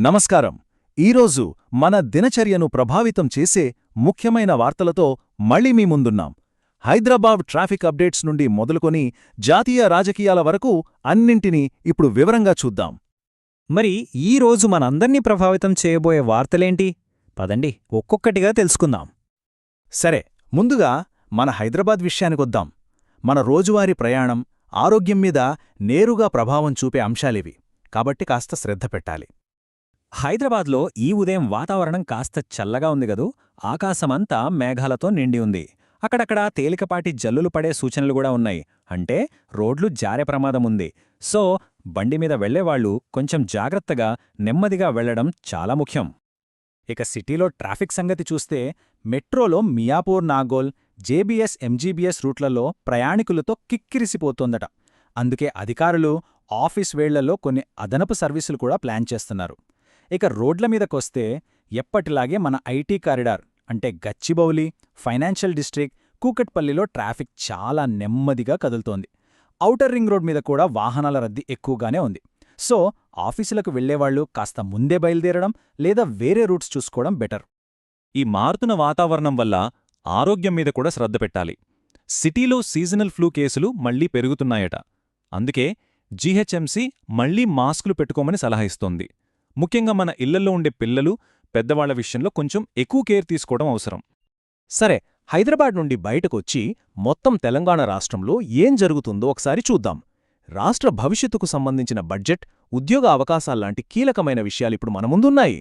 నమస్కారం. ఈరోజు మన దినచర్యను ప్రభావితం చేసే ముఖ్యమైన వార్తలతో మళ్ళీ మీ ముందున్నాం. హైదరాబాద్ ట్రాఫిక్ అప్డేట్స్ నుండి మొదలుకొని జాతీయ రాజకీయాల వరకు అన్నింటినీ ఇప్పుడు వివరంగా చూద్దాం. మరి ఈ రోజు మనందర్నీ ప్రభావితం చేయబోయే వార్తలేంటి? పదండి ఒక్కొక్కటిగా తెలుసుకుందాం. సరే ముందుగా మన హైదరాబాద్ విషయానికొద్దాం మన రోజువారీ ప్రయాణం ఆరోగ్యం మీద నేరుగా ప్రభావం చూపే అంశాలివి. కాబట్టి కాస్త శ్రద్ధ పెట్టాలి. హైదరాబాద్లో ఈ ఉదయం వాతావరణం కాస్త చల్లగా ఉంది గదూ ఆకాశమంతా మేఘాలతో నిండి ఉంది. అక్కడక్కడ తేలికపాటి జల్లులు పడే సూచనలు కూడా ఉన్నాయి. అంటే రోడ్లు జారే ప్రమాదముంది సో బండి మీద వెళ్ళేవాళ్ళు కొంచెం జాగ్రత్తగా నెమ్మదిగా వెళ్ళడం చాలా ముఖ్యం. ఇక సిటీలో ట్రాఫిక్ సంగతి చూస్తే మెట్రోలో మియాపూర్ నాగోల్ జేబీఎస్ ఎంజీబీఎస్ రూట్లలో ప్రయాణికులతో కిక్కిరిసిపోతోందట. అందుకే అధికారులు ఆఫీస్ వేళ్ళలో కొన్ని అదనపు సర్వీసులు కూడా ప్లాన్ చేస్తున్నారు. ఇక రోడ్ల మీదకొస్తే ఎప్పటిలాగే మన ఐటీ కారిడార్ అంటే గచ్చిబౌలి ఫైనాన్షియల్ డిస్ట్రిక్ట్ కూకట్పల్లిలో ట్రాఫిక్ చాలా నెమ్మదిగా కదులుతోంది. ఔటర్ రింగ్ రోడ్ మీద కూడా వాహనాల రద్దీ ఎక్కువగానే ఉంది. సో ఆఫీసులకు వెళ్ళేవాళ్ళు కాస్త ముందే బయలుదేరడం లేదా వేరే రూట్స్ చూసుకోవడం బెటర్. ఈ మారుతున్న వాతావరణం వల్ల ఆరోగ్యం మీద కూడా శ్రద్ధ పెట్టాలి. సిటీలో సీజనల్ ఫ్లూ కేసులు మళ్ళీ పెరుగుతున్నాయట. అందుకే జీహెచ్ఎంసీ మళ్ళీ మాస్కులు పెట్టుకోమని సలహా ఇస్తోంది. ముఖ్యంగా మన ఇళ్ళలో ఉండే పిల్లలు పెద్దవాళ్ళ విషయంలో కొంచెం ఎక్కువ కేర్ తీసుకోవడం అవసరం. సరే హైదరాబాద్ నుండి బయటకొచ్చి మొత్తం తెలంగాణ రాష్ట్రంలో ఏం జరుగుతుందో ఒకసారి చూద్దాం. రాష్ట్ర భవిష్యత్తుకు సంబంధించిన బడ్జెట్ ఉద్యోగ అవకాశాల్లాంటి కీలకమైన విషయాలిప్పుడు మన ముందున్నాయి.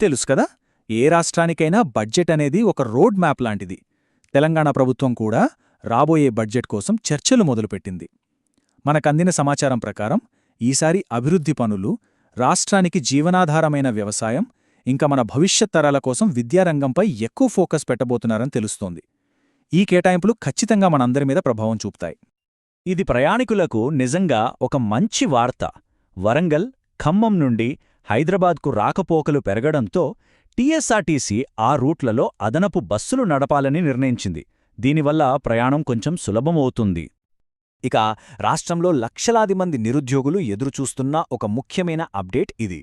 తెలుసు కదా ఏ రాష్ట్రానికైనా బడ్జెట్ అనేది ఒక రోడ్ మ్యాప్ లాంటిది. తెలంగాణ ప్రభుత్వం కూడా రాబోయే బడ్జెట్ కోసం చర్చలు మొదలుపెట్టింది. మనకందిన సమాచారం ప్రకారం ఈసారి అభివృద్ధి పనులు రాష్ట్రానికి జీవనాధారమైన వ్యవసాయం ఇంకా మన భవిష్యత్ తరాల కోసం విద్యారంగంపై ఎక్కువ ఫోకస్ పెట్టబోతున్నారని తెలుస్తోంది. ఈ కేటాయింపులు ఖచ్చితంగా మనందరి మీద ప్రభావం చూపుతాయి. ఇది ప్రయాణికులకు నిజంగా ఒక మంచి వార్త. వరంగల్ ఖమ్మం నుండి హైదరాబాద్కు రాకపోకలు పెరగడంతో టీఎస్ఆర్టీసీ ఆ రూట్లలో అదనపు బస్సులు నడపాలని నిర్ణయించింది. దీనివల్ల ప్రయాణం కొంచెం సులభమవుతుంది. ఇక రాష్ట్రంలో లక్షలాది మంది నిరుద్యోగులు ఎదురుచూస్తున్న ఒక ముఖ్యమైన అప్డేట్ ఇది.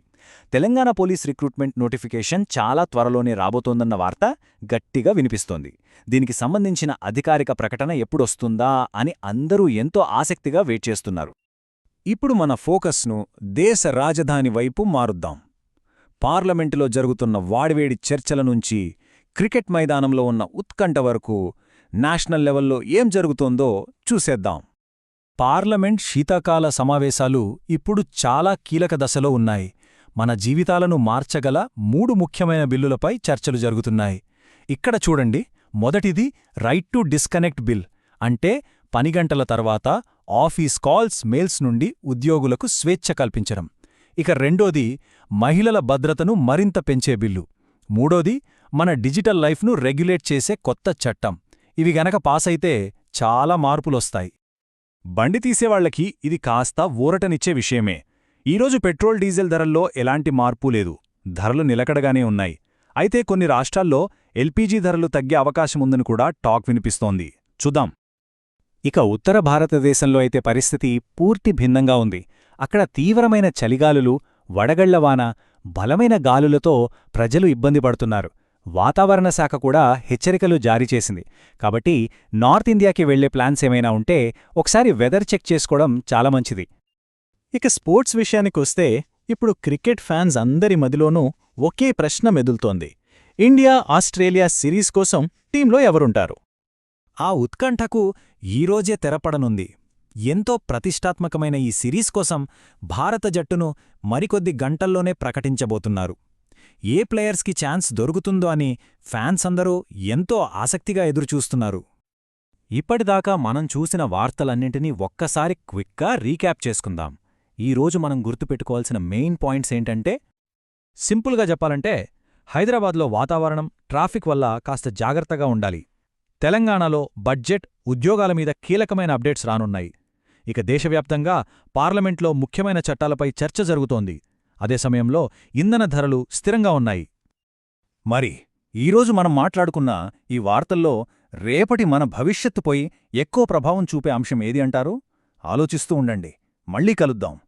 తెలంగాణ పోలీస్ రిక్రూట్మెంట్ నోటిఫికేషన్ చాలా త్వరలోనే రాబోతోందన్న వార్త గట్టిగా వినిపిస్తోంది. దీనికి సంబంధించిన అధికారిక ప్రకటన ఎప్పుడొస్తుందా అని అందరూ ఎంతో ఆసక్తిగా వెయిట్ చేస్తున్నారు. ఇప్పుడు మన ఫోకస్ను దేశ రాజధాని వైపు మారుద్దాం. పార్లమెంటులో జరుగుతున్న వాడివేడి చర్చల నుంచి క్రికెట్ మైదానంలో ఉన్న ఉత్కంఠ వరకు నేషనల్ లెవెల్లో ఏం జరుగుతోందో చూసేద్దాం. పార్లమెంట్ శీతాకాల సమావేశాలు ఇప్పుడు చాలా కీలక దశలో ఉన్నాయి. మన జీవితాలను మార్చగల మూడు ముఖ్యమైన బిల్లులపై చర్చలు జరుగుతున్నాయి. ఇక్కడ చూడండి మొదటిది రైట్ టు డిస్కనెక్ట్ బిల్ అంటే పనిగంటల తర్వాత ఆఫీస్ కాల్స్ మెయిల్స్ నుండి ఉద్యోగులకు స్వేచ్ఛ కల్పించడం. ఇక రెండోది మహిళల భద్రతను మరింత పెంచే బిల్లు. మూడోది మన డిజిటల్ లైఫ్ను రెగ్యులేట్ చేసే కొత్త చట్టం. ఇవి గనక పాసైతే చాలా మార్పులొస్తాయి. బండి తీసేవాళ్ళకి ఇది కాస్త ఊరటనిచ్చే విషయమే. ఈరోజు పెట్రోల్ డీజిల్ ధరల్లో ఎలాంటి మార్పు లేదు. ధరలు నిలకడగానే ఉన్నాయి. అయితే కొన్ని రాష్ట్రాల్లో ఎల్పీజీ ధరలు తగ్గే అవకాశముందని కూడా టాక్ వినిపిస్తోంది. చూద్దాం. ఇక ఉత్తర భారతదేశంలో అయితే పరిస్థితి పూర్తి భిన్నంగా ఉంది. అక్కడ తీవ్రమైన చలిగాలులు వడగళ్ళవాన బలమైన గాలులతో ప్రజలు ఇబ్బంది పడుతున్నారు. వాతావరణ శాఖ కూడా హెచ్చరికలు జారీ చేసింది. కాబట్టి నార్త్ ఇండియాకి వెళ్ళే ప్లాన్స్ ఏమైనా ఉంటే ఒకసారి వెదర్ చెక్ చేసుకోవడం చాలా మంచిది. ఇక స్పోర్ట్స్ విషయానికొస్తే ఇప్పుడు క్రికెట్ ఫ్యాన్స్ అందరి మదిలోనూ ఒకే ప్రశ్న మెదులుతోంది. ఇండియా ఆస్ట్రేలియా సిరీస్ కోసం టీంలో ఎవరుంటారు? ఆ ఉత్కంఠకు ఈరోజే తెరపడనుంది. ఎంతో ప్రతిష్టాత్మకమైన ఈ సిరీస్ కోసం భారత జట్టును మరికొద్ది గంటల్లోనే ప్రకటించబోతున్నారు. ఏ ప్లేయర్స్కి ఛాన్స్ దొరుకుతుందో అని ఫ్యాన్స్ అందరూ ఎంతో ఆసక్తిగా ఎదురుచూస్తున్నారు. ఇప్పటిదాకా మనం చూసిన వార్తలన్నింటినీ ఒక్కసారి క్విక్గా రీక్యాప్ చేసుకుందాం. ఈరోజు మనం గుర్తుపెట్టుకోవాల్సిన మెయిన్ పాయింట్స్ ఏంటంటే సింపుల్గా చెప్పాలంటే హైదరాబాద్లో వాతావరణం ట్రాఫిక్ వల్ల కాస్త జాగ్రత్తగా ఉండాలి. తెలంగాణలో బడ్జెట్ ఉద్యోగాల మీద కీలకమైన అప్డేట్స్ రానున్నాయి. ఇక దేశవ్యాప్తంగా పార్లమెంట్లో ముఖ్యమైన చట్టాలపై చర్చ జరుగుతోంది. అదే సమయంలో ఇంధన ధరలు స్థిరంగా ఉన్నాయి. మరి ఈరోజు మనం మాట్లాడుకున్న ఈ వార్తల్లో రేపటి మన భవిష్యత్తుపై ఎక్కువ ప్రభావం చూపే అంశం ఏది అంటారు? ఆలోచిస్తూ ఉండండి. మళ్ళీ కలుద్దాం.